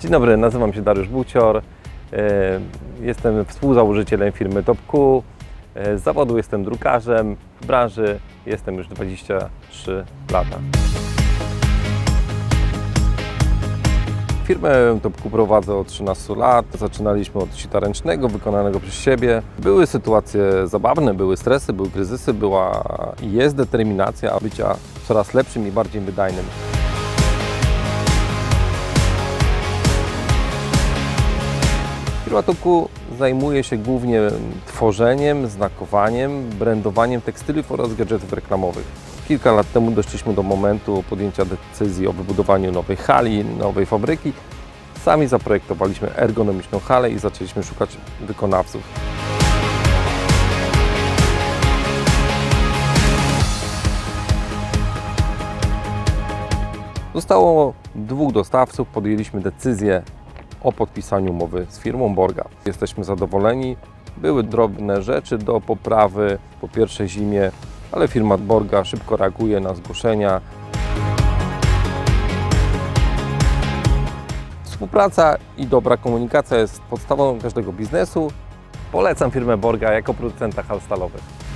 Dzień dobry, nazywam się Dariusz Bucior. E, Jestem współzałożycielem firmy TopQ. E, Z zawodu jestem drukarzem, w branży jestem już 23 lata. Firmę TopQ prowadzę od 13 lat. Zaczynaliśmy od sita ręcznego, wykonanego przez siebie. Były sytuacje zabawne, były stresy, były kryzysy, była i jest determinacja bycia coraz lepszym i bardziej wydajnym. Firma Toku zajmuje się głównie tworzeniem, znakowaniem, brandowaniem tekstyliów oraz gadżetów reklamowych. Kilka lat temu doszliśmy do momentu podjęcia decyzji o wybudowaniu nowej hali, nowej fabryki. Sami zaprojektowaliśmy ergonomiczną halę i zaczęliśmy szukać wykonawców. Zostało dwóch dostawców, podjęliśmy decyzję o podpisaniu umowy z firmą Borga. Jesteśmy zadowoleni. Były drobne rzeczy do poprawy po pierwszej zimie, ale firma Borga szybko reaguje na zgłoszenia. Współpraca i dobra komunikacja jest podstawą każdego biznesu. Polecam firmę Borga jako producenta hal stalowych.